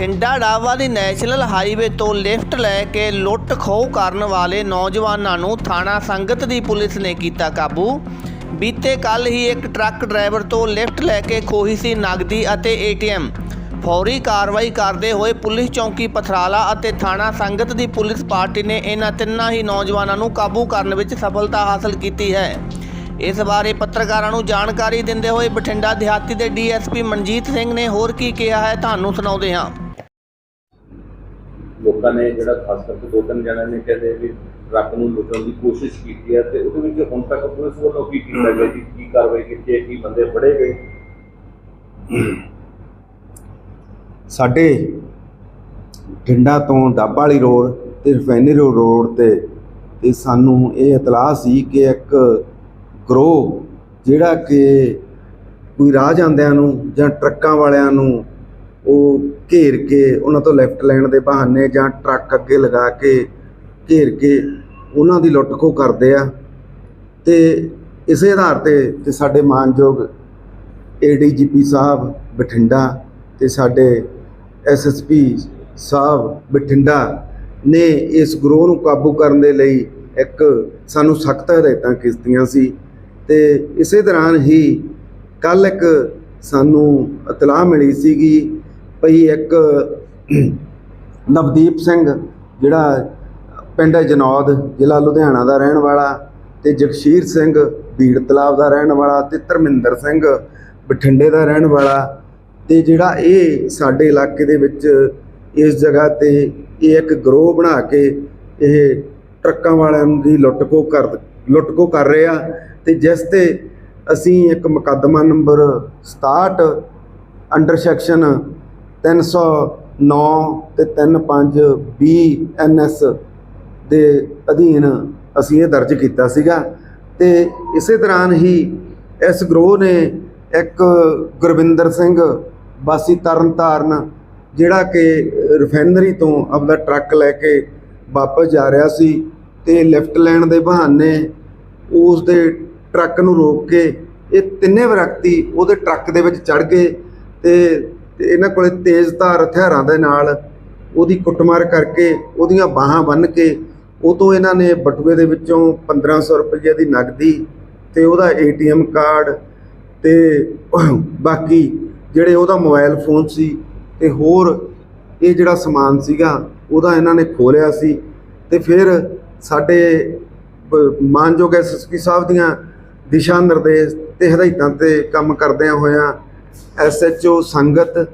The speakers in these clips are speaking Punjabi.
ਬਠਿੰਡਾ ਡਾਵਾ ਦੀ ਨੈਸ਼ਨਲ ਹਾਈਵੇ ਤੋਂ ਲਿਫਟ ਲੈ ਕੇ ਲੁੱਟ ਖੋਹ ਕਰਨ ਵਾਲੇ ਨੌਜਵਾਨਾਂ ਨੂੰ ਥਾਣਾ ਸੰਗਤ ਦੀ ਪੁਲਿਸ ਨੇ ਕੀਤਾ ਕਾਬੂ। ਬੀਤੇ ਕੱਲ ਹੀ ਇੱਕ ਟਰੱਕ ਡਰਾਈਵਰ ਤੋਂ ਲਿਫਟ ਲੈ ਕੇ ਖੋਹੀ ਸੀ ਨਗਦੀ ਅਤੇ ਏਟੀਐਮ। ਫੌਰੀ ਕਾਰਵਾਈ ਕਰਦੇ ਹੋਏ ਪੁਲਿਸ ਚੌਂਕੀ ਪਥਰਾਲਾ ਅਤੇ ਥਾਣਾ ਸੰਗਤ ਦੀ ਪੁਲਿਸ ਪਾਰਟੀ ਨੇ ਇਹਨਾਂ ਤਿੰਨਾਂ ਹੀ ਨੌਜਵਾਨਾਂ ਨੂੰ ਕਾਬੂ ਕਰਨ ਵਿੱਚ ਸਫਲਤਾ ਹਾਸਲ ਕੀਤੀ ਹੈ। ਇਸ ਬਾਰੇ ਪੱਤਰਕਾਰਾਂ ਨੂੰ ਜਾਣਕਾਰੀ ਦਿੰਦੇ ਹੋਏ ਬਠਿੰਡਾ ਦਿਹਾਤੀ ਦੇ ਡੀਐਸਪੀ ਮਨਜੀਤ ਸਿੰਘ ਨੇ ਹੋਰ ਕੀ ਕਿਹਾ ਹੈ, ਤੁਹਾਨੂੰ ਸੁਣਾਉਂਦੇ ਹਾਂ। ਲੋਕਾਂ ਨੇ ਜਿਹੜਾ ਖਾਸ ਕਰਕੇ ਦੋ ਤਿੰਨ ਜਣਿਆਂ ਨੇ ਕਹਿੰਦੇ ਵੀ ਟਰੱਕ ਨੂੰ ਲੁੱਟਣ ਦੀ ਕੋਸ਼ਿਸ਼ ਕੀਤੀ ਹੈ ਤੇ ਉਹਦੇ ਵਿੱਚ ਹੁਣ ਤੱਕ ਪੁਲਿਸ ਵੱਲੋਂ ਕੀ ਕੀਤਾ ਗਿਆ ਜੀ? ਕੀ ਕਾਰਵਾਈ ਕੀਤੀ ਹੈ? ਕੀ ਬੰਦੇ ਫੜੇ ਗਏ? ਸਾਡੇ ਠਿੰਡਾ ਤੋਂ ਡੱਬ ਵਾਲੀ ਰੋਡ ਤੇ ਰਿਫਾਈਨਰੀ ਰੋਡ ਤੇ ਤੇ ਸਾਨੂੰ ਇਹ ਇਤਲਾਹ ਸੀ ਕਿ ਇੱਕ ਗਰੋਹ ਜਿਹੜਾ ਕਿ ਕੋਈ ਰਾਹ ਜਾਂਦਿਆਂ ਨੂੰ ਜਾਂ ਟਰੱਕਾਂ ਵਾਲਿਆਂ ਨੂੰ ਉਹ ਘੇਰ ਕੇ ਉਹਨਾਂ ਤੋਂ ਲੈਫਟ ਲੈਣ ਦੇ ਬਹਾਨੇ ਜਾਂ ਟਰੱਕ ਅੱਗੇ ਲਗਾ ਕੇ ਘੇਰ ਕੇ ਉਹਨਾਂ ਦੀ ਲੁੱਟ ਖੋਹ ਕਰਦੇ ਆ। ਤੇ ਇਸੇ ਆਧਾਰ ਤੇ ਤੇ ਸਾਡੇ ਮਾਨਯੋਗ ਏਡੀਜੀਪੀ ਸਾਹਿਬ ਬਠਿੰਡਾ ਤੇ ਸਾਡੇ ਐਸਐਸਪੀ ਸਾਹਿਬ ਬਠਿੰਡਾ ਨੇ ਇਸ ਗਰੋਹ ਨੂੰ ਕਾਬੂ ਕਰਨ ਦੇ ਲਈ ਇੱਕ ਸਾਨੂੰ ਸਖਤ ਹਦਾਇਤਾਂ ਕੀਤੀਆਂ ਸੀ। ਤੇ ਇਸੇ ਦੌਰਾਨ ਹੀ ਕੱਲ ਇੱਕ ਸਾਨੂੰ ਇਤਲਾਹ ਮਿਲੀ ਸੀਗੀ ਭਈ ਇੱਕ ਨਵਦੀਪ ਸਿੰਘ, ਜਿਹੜਾ ਪਿੰਡ ਜਨੌਦ, ਜ਼ਿਲ੍ਹਾ ਲੁਧਿਆਣਾ ਦਾ ਰਹਿਣ ਵਾਲਾ ਤੇ ਜਗਸ਼ੀਰ ਸਿੰਘ ਬੀੜ ਤਲਾਬ ਦਾ ਰਹਿਣ ਵਾਲਾ ਤੇ ਧਰਮਿੰਦਰ ਸਿੰਘ, ਬਠਿੰਡੇ ਦਾ ਰਹਿਣ ਵਾਲਾ ਤੇ ਜਿਹੜਾ ਇਹ ਸਾਡੇ ਇਲਾਕੇ ਦੇ ਵਿੱਚ ਇਸ ਜਗ੍ਹਾ ਤੇ ਇਹ ਇੱਕ ਗਰੋਹ ਬਣਾ ਕੇ ਇਹ ਟਰੱਕਾਂ ਵਾਲਿਆਂ ਦੀ ਲੁੱਟਕੋ ਕਰ ਲੁੱਟਕੋ ਕਰ ਰਹੇ ਆ ਤੇ ਜਿਸ ਤੇ ਅਸੀਂ ਇੱਕ ਮੁਕੱਦਮਾ ਨੰਬਰ 67 ਅੰਡਰ ਸੈਕਸ਼ਨ 309 ਤੇ 35 ਬੀ ਐਨਐਸ ਦੇ ਅਧੀਨ ਅਸੀਂ ਇਹ ਦਰਜ ਕੀਤਾ ਸੀਗਾ ਤੇ ਇਸੇ ਦੌਰਾਨ ਹੀ ਇਸ ਗਰੋਹ ਨੇ ਇੱਕ ਗੁਰਵਿੰਦਰ ਸਿੰਘ ਵਾਸੀ ਤਰਨਤਾਰਨ, ਜਿਹੜਾ ਕਿ ਰਿਫਾਈਨਰੀ ਤੋਂ ਆਪਦਾ ਟਰੱਕ ਲੈ ਕੇ ਵਾਪਸ ਜਾ ਰਿਹਾ ਸੀ ਤੇ ਲਿਫਟ ਲੈਣ ਦੇ ਬਹਾਨੇ ਉਸ ਦੇ ਟਰੱਕ ਨੂੰ ਰੋਕ ਕੇ ਇਹ ਤਿੰਨੇ ਵਿਅਕਤੀ ਉਹਦੇ ਟਰੱਕ ਦੇ ਵਿੱਚ ਚੜ ਗਏ ਤੇ ਤੇ ਇਹਨਾਂ ਕੋਲੇ ਤੇਜ਼ਧਾਰ ਹਥਿਆਰਾਂ ਦੇ ਨਾਲ ਉਹਦੀ ਕੁੱਟਮਾਰ ਕਰਕੇ ਉਹਦੀਆਂ ਬਾਹਾਂ ਬੰਨ੍ਹ ਕੇ ਉਹ ਤੋਂ ਇਹਨਾਂ ਨੇ ਬਟੂਏ ਦੇ ਵਿੱਚੋਂ 1500 ਰੁਪਏ ਦੀ ਨਗਦੀ ਤੇ ਉਹਦਾ ਏਟੀਐਮ ਕਾਰਡ ਤੇ ਬਾਕੀ ਜਿਹੜੇ ਉਹਦਾ ਮੋਬਾਈਲ ਫੋਨ ਸੀ ਤੇ ਹੋਰ ਇਹ ਜਿਹੜਾ ਸਮਾਨ ਸੀਗਾ ਉਹਦਾ ਇਹਨਾਂ ਨੇ ਖੋਲਿਆ ਸੀ ਤੇ ਫਿਰ ਸਾਡੇ ਬ- ਮਾਨਯੋਗ ਐਸਐਸਪੀ ਸਾਹਿਬ ਦੀਆਂ ਦਿਸ਼ਾ ਨਿਰਦੇਸ਼ ਤੇ ਹਦਾਇਤਾਂ ਤੇ ਕੰਮ ਕਰਦਿਆਂ ਹੋਇਆਂ ਐਸਐਚਓ ਸੰਗਤ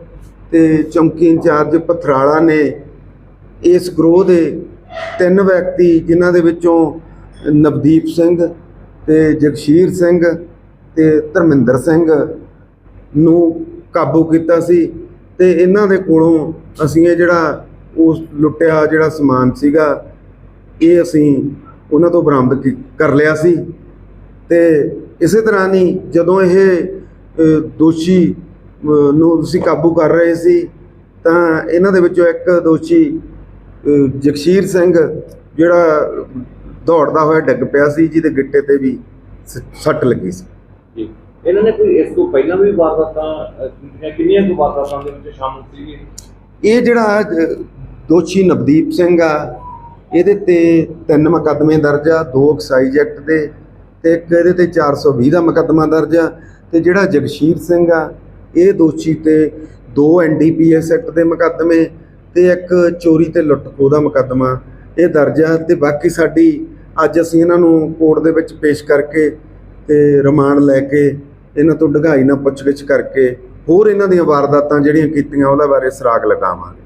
ਤੇ ਚੌਂਕੀ ਇੰਚਾਰਜ ਪਥਰਾਲਾ ਨੇ ਇਸ ਗਰੋਹ ਦੇ ਤਿੰਨ ਵਿਅਕਤੀ ਜਿਨ੍ਹਾਂ ਦੇ ਵਿੱਚੋਂ ਨਵਦੀਪ ਸਿੰਘ ਤੇ ਜਗਸ਼ੀਰ ਸਿੰਘ ਤੇ ਧਰਮਿੰਦਰ ਸਿੰਘ ਨੂੰ ਕਾਬੂ ਕੀਤਾ ਸੀ ਤੇ ਇਹਨਾਂ ਦੇ ਕੋਲੋਂ ਅਸੀਂ ਇਹ ਜਿਹੜਾ ਉਸ ਲੁੱਟਿਆ ਜਿਹੜਾ ਸਮਾਨ ਸੀਗਾ, ਇਹ ਅਸੀਂ ਉਹਨਾਂ ਤੋਂ ਬਰਾਮਦ ਕੀ- ਕਰ ਲਿਆ ਸੀ। ਤੇ ਇਸੇ ਤਰ੍ਹਾਂ ਹੀ ਜਦੋਂ ਇਹ ਦੋਸ਼ੀ ਨੂੰ ਅਸੀਂ ਕਾਬੂ ਕਰ ਰਹੇ ਸੀ ਤਾਂ ਇਹਨਾਂ ਦੇ ਵਿੱਚੋਂ ਇੱਕ ਦੋਸ਼ੀ ਜਗਸ਼ੀਰ ਸਿੰਘ ਜਿਹੜਾ ਦੌੜਦਾ ਹੋਇਆ ਡਿੱਗ ਪਿਆ ਸੀ ਜਿਹਦੇ ਗਿੱਟੇ ਤੇ ਵੀ ਸ- ਸੱਟ ਲੱਗੀ ਸੀ। ਜੀ। ਇਹਨਾਂ ਨੇ ਕੋਈ ਇਸ ਤੋਂ ਪਹਿਲਾਂ ਵੀ ਵਾਰਦਾਤਾਂ ਕਿੰਨੀਆਂ ਕੁ ਵਾਰਦਾਤਾਂ ਦੇ ਵਿੱਚ ਸ਼ਾਮਲ ਸੀਗੇ? ਇਹ ਜਿਹੜਾ ਦੋਸ਼ੀ ਨਵਦੀਪ ਸਿੰਘ ਆ ਇਹਦੇ ਤੇ ਤਿੰਨ ਮੁਕੱਦਮੇ ਦਰਜ ਆ ਦੋ ਐਕਸਾਈਜ਼ ਐਕਟ ਦੇ ਤੇ ਇੱਕ ਇਹਦੇ ਤੇ 420 ਦਾ ਮੁਕੱਦਮਾ ਦਰਜ ਆ। ਤੇ ਜਿਹੜਾ ਜਗਸ਼ੀਰ ਸਿੰਘ ਆ, ਇਹ ਦੋਸ਼ੀ ਤੇ ਦੋ ਐਨਡੀਪੀਐਸ ਐਕਟ ਦੇ ਮੁਕੱਦਮੇ ਤੇ ਇੱਕ ਚੋਰੀ ਤੇ ਲੁੱਟ ਖੋਹ ਦਾ ਮੁਕੱਦਮਾ। ਇਹ ਦਰਜ ਆ ਤੇ ਬਾਕੀ ਸਾਡੀ ਅੱਜ ਅਸੀਂ ਇਹਨਾਂ ਨੂੰ ਕੋਰਟ ਦੇ ਵਿੱਚ ਪੇਸ਼ ਕਰਕੇ ਤੇ ਰਿਮਾਂਡ ਲੈ ਕੇ ਇਹਨਾਂ ਤੋਂ ਡੂੰਘਾਈ ਨਾਲ ਪੁੱਛਗਿੱਛ ਕਰਕੇ ਹੋਰ ਇਹਨਾਂ ਦੀਆਂ ਵਾਰਦਾਤਾਂ ਜਿਹੜੀਆਂ ਕੀਤੀਆਂ, ਉਹਦੇ ਬਾਰੇ ਸਰਾਗ ਲਗਾਵਾਂਗੇ।